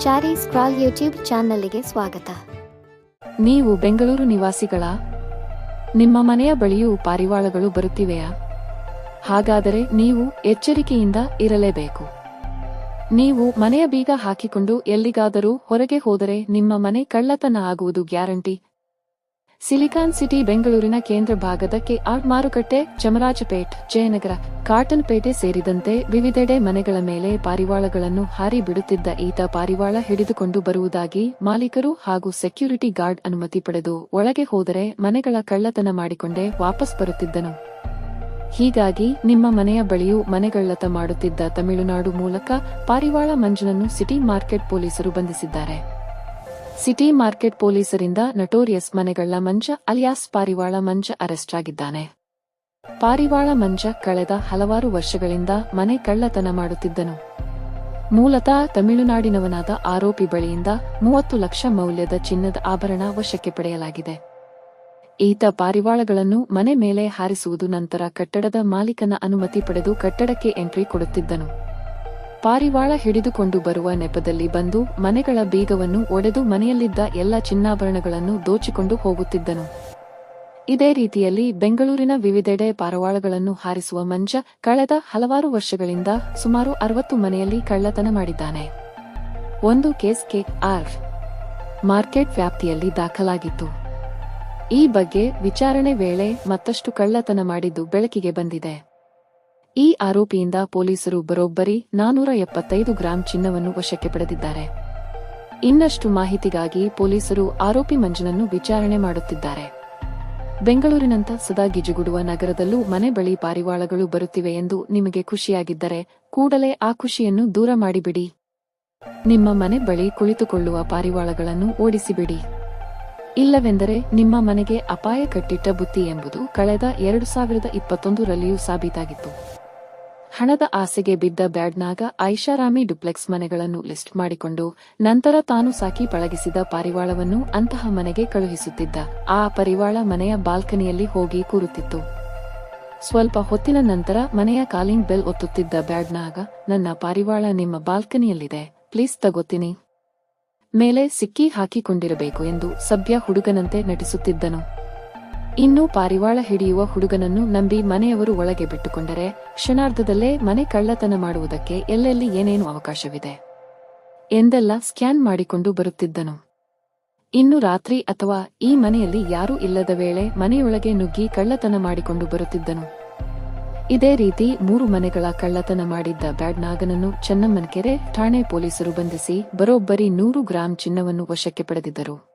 Chari scroll YouTube ಚಾನಲ್ಗೆ ಸ್ವಾಗತ. ನೀವು ಬೆಂಗಳೂರು ನಿವಾಸಿಗಳಾ? ನಿಮ್ಮ ಮನೆಯ ಬಳಿಯೂ ಪಾರಿವಾಳಗಳು ಬರುತ್ತಿವೆಯಾ? ಹಾಗಾದರೆ ನೀವು ಎಚ್ಚರಿಕೆಯಿಂದ ಇರಲೇಬೇಕು. ನೀವು ಮನೆಯ ಬೀಗ ಹಾಕಿಕೊಂಡು ಎಲ್ಲಿಗಾದರೂ ಹೊರಗೆ ಹೋದರೆ ನಿಮ್ಮ ಮನೆ ಕಳ್ಳತನ ಆಗುವುದು ಗ್ಯಾರಂಟಿ. ಸಿಲಿಕಾನ್ ಸಿಟಿ, ಬೆಂಗಳೂರಿನ ಕೇಂದ್ರ ಭಾಗದ ಕೆಆರ್ ಮಾರುಕಟ್ಟೆ, ಚಮರಾಜಪೇಟ್, ಜಯನಗರ ಕಾಟನ್ ಪೇಟೆ ಸೇರಿದಂತೆ ವಿವಿಧೆಡೆ ಮನೆಗಳ ಮೇಲೆ ಪಾರಿವಾಳಗಳನ್ನು ಹಾರಿ ಬಿಡುತ್ತಿದ್ದ ಈತ ಪಾರಿವಾಳ ಹಿಡಿದುಕೊಂಡು ಬರುವುದಾಗಿ ಮಾಲೀಕರು ಹಾಗೂ ಸೆಕ್ಯೂರಿಟಿ ಗಾರ್ಡ್ ಅನುಮತಿ ಪಡೆದು ಒಳಗೆ ಹೋದರೆ ಮನೆಗಳ ಕಳ್ಳತನ ಮಾಡಿಕೊಂಡೇ ವಾಪಸ್ ಬರುತ್ತಿದ್ದನು. ಹೀಗಾಗಿ ನಿಮ್ಮ ಮನೆಯ ಬಳಿಯೂ ಮನೆಗಳ್ಳತ ಮಾಡುತ್ತಿದ್ದ ತಮಿಳುನಾಡು ಮೂಲಕ ಪಾರಿವಾಳ ಮಂಜನನ್ನು ಸಿಟಿ ಮಾರ್ಕೆಟ್ ಪೊಲೀಸರು ಬಂಧಿಸಿದ್ದಾರೆ. ಸಿಟಿ ಮಾರ್ಕೆಟ್ ಪೊಲೀಸರಿಂದ ನಟೋರಿಯಸ್ ಮನೆಗಳ ಮಂಜ ಅಲಿಯಾಸ್ ಪಾರಿವಾಳ ಮಂಜ ಅರೆಸ್ಟ್ ಆಗಿದ್ದಾನೆ. ಪಾರಿವಾಳ ಮಂಜ ಕಳೆದ ಹಲವಾರು ವರ್ಷಗಳಿಂದ ಮನೆ ಕಳ್ಳತನ ಮಾಡುತ್ತಿದ್ದನು. ಮೂಲತಃ ತಮಿಳುನಾಡಿನವನಾದ ಆರೋಪಿ ಬಳಿಯಿಂದ ಮೂವತ್ತು ಲಕ್ಷ ಮೌಲ್ಯದ ಚಿನ್ನದ ಆಭರಣ ವಶಕ್ಕೆ ಪಡೆಯಲಾಗಿದೆ. ಈತ ಪಾರಿವಾಳಗಳನ್ನು ಮನೆ ಮೇಲೆ ಹಾರಿಸುವುದು ನಂತರ ಕಟ್ಟಡದ ಮಾಲೀಕನ ಅನುಮತಿ ಪಡೆದು ಕಟ್ಟಡಕ್ಕೆ ಎಂಟ್ರಿ ಕೊಡುತ್ತಿದ್ದನು. ಪಾರಿವಾಳ ಹಿಡಿದುಕೊಂಡು ಬರುವ ನೆಪದಲ್ಲಿ ಬಂದು ಮನೆಗಳ ಬೀಗವನ್ನು ಒಡೆದು ಮನೆಯಲ್ಲಿದ್ದ ಎಲ್ಲ ಚಿನ್ನಾಭರಣಗಳನ್ನು ದೋಚಿಕೊಂಡು ಹೋಗುತ್ತಿದ್ದನು. ಇದೇ ರೀತಿಯಲ್ಲಿ ಬೆಂಗಳೂರಿನ ವಿವಿಧೆಡೆ ಪಾರಿವಾಳಗಳನ್ನು ಹಾರಿಸುವ ಮಂಜ ಕಳೆದ ಹಲವಾರು ವರ್ಷಗಳಿಂದ ಸುಮಾರು ಅರವತ್ತು ಮನೆಯಲ್ಲಿ ಕಳ್ಳತನ ಮಾಡಿದ್ದಾನೆ. ಒಂದು ಕೇಸ್ ಕೆ ಆರ್ ಮಾರ್ಕೆಟ್ ವ್ಯಾಪ್ತಿಯಲ್ಲಿ ದಾಖಲಾಗಿತ್ತು. ಈ ಬಗ್ಗೆ ವಿಚಾರಣೆ ವೇಳೆ ಮತ್ತಷ್ಟು ಕಳ್ಳತನ ಮಾಡಿದ್ದು ಬೆಳಕಿಗೆ ಬಂದಿದೆ. ಈ ಆರೋಪಿಯಿಂದ ಪೊಲೀಸರು ಬರೋಬ್ಬರಿ ನಾನೂರ ಎಪ್ಪತ್ತೈದು ಗ್ರಾಂ ಚಿನ್ನವನ್ನು ವಶಕ್ಕೆ ಪಡೆದಿದ್ದಾರೆ. ಇನ್ನಷ್ಟು ಮಾಹಿತಿಗಾಗಿ ಪೊಲೀಸರು ಆರೋಪಿ ಮಂಜನನ್ನು ವಿಚಾರಣೆ ಮಾಡುತ್ತಿದ್ದಾರೆ. ಬೆಂಗಳೂರಿನಂತ ಸದಾ ಗಿಜುಗುಡುವ ನಗರದಲ್ಲೂ ಮನೆ ಬಳಿ ಪಾರಿವಾಳಗಳು ಬರುತ್ತಿವೆ ಎಂದು ನಿಮಗೆ ಖುಷಿಯಾಗಿದ್ದರೆ ಕೂಡಲೇ ಆ ಖುಷಿಯನ್ನು ದೂರ ಮಾಡಿಬಿಡಿ. ನಿಮ್ಮ ಮನೆ ಬಳಿ ಕುಳಿತುಕೊಳ್ಳುವ ಪಾರಿವಾಳಗಳನ್ನು ಓಡಿಸಿಬಿಡಿ. ಇಲ್ಲವೆಂದರೆ ನಿಮ್ಮ ಮನೆಗೆ ಅಪಾಯ ಕಟ್ಟಿಟ್ಟ ಬುತ್ತಿ ಎಂಬುದು ಕಳೆದ ಎರಡು ಸಾವಿರದ ಇಪ್ಪತ್ತೊಂದರಲ್ಲಿಯೂ ಸಾಬೀತಾಗಿತ್ತು. ಹಣದ ಆಸೆಗೆ ಬಿದ್ದ ಬ್ಯಾಡ್ನಾಗ ಐಷಾರಾಮಿ ಡುಪ್ಲೆಕ್ಸ್ ಮನೆಗಳನ್ನು ಲಿಸ್ಟ್ ಮಾಡಿಕೊಂಡು ನಂತರ ತಾನು ಸಾಕಿ ಪಳಗಿಸಿದ ಪಾರಿವಾಳವನ್ನು ಅಂತಹ ಮನೆಗೆ ಕಳುಹಿಸುತ್ತಿದ್ದ. ಆ ಪರಿವಾಳ ಮನೆಯ ಬಾಲ್ಕನಿಯಲ್ಲಿ ಹೋಗಿ ಕೂರುತ್ತಿತ್ತು. ಸ್ವಲ್ಪ ಹೊತ್ತಿನ ನಂತರ ಮನೆಯ ಕಾಲಿಂಗ್ ಬೆಲ್ ಒತ್ತುತ್ತಿದ್ದ ಬ್ಯಾಡ್ನಾಗ, ನನ್ನ ಪಾರಿವಾಳ ನಿಮ್ಮ ಬಾಲ್ಕನಿಯಲ್ಲಿದೆ, ಪ್ಲೀಸ್ ತಗೋತೀನಿ. ಮೇಲೆ ಸಿಕ್ಕಿ ಹಾಕಿಕೊಂಡಿರಬೇಕು ಎಂದು ಸಭ್ಯ ಹುಡುಗನಂತೆ ನಟಿಸುತ್ತಿದ್ದನು. ಇನ್ನು ಪಾರಿವಾಳ ಹಿಡಿಯುವ ಹುಡುಗನನ್ನು ನಂಬಿ ಮನೆಯವರು ಒಳಗೆ ಬಿಟ್ಟುಕೊಂಡರೆ ಕ್ಷಣಾರ್ಧದಲ್ಲೇ ಮನೆ ಕಳ್ಳತನ ಮಾಡುವುದಕ್ಕೆ ಎಲ್ಲೆಲ್ಲಿ ಏನೇನು ಅವಕಾಶವಿದೆ? ಎಂದೆಲ್ಲ ಸ್ಕ್ಯಾನ್ ಮಾಡಿಕೊಂಡು ಬರುತ್ತಿದ್ದನು. ಇನ್ನು ರಾತ್ರಿ ಅಥವಾ ಈ ಮನೆಯಲ್ಲಿ ಯಾರೂ ಇಲ್ಲದ ವೇಳೆ ಮನೆಯೊಳಗೆ ನುಗ್ಗಿ ಕಳ್ಳತನ ಮಾಡಿಕೊಂಡು ಬರುತ್ತಿದ್ದನು. ಇದೇ ರೀತಿ ಮೂರು ಮನೆಗಳ ಕಳ್ಳತನ ಮಾಡಿದ್ದ ಬ್ಯಾಡ್ ನಾಗನನ್ನು ಚೆನ್ನಮ್ಮನಕೆರೆ ಠಾಣೆ ಪೊಲೀಸರು ಬಂಧಿಸಿ ಬರೋಬ್ಬರಿ ನೂರು ಗ್ರಾಂ ಚಿನ್ನವನ್ನು ವಶಕ್ಕೆ ಪಡೆದಿದ್ದರು.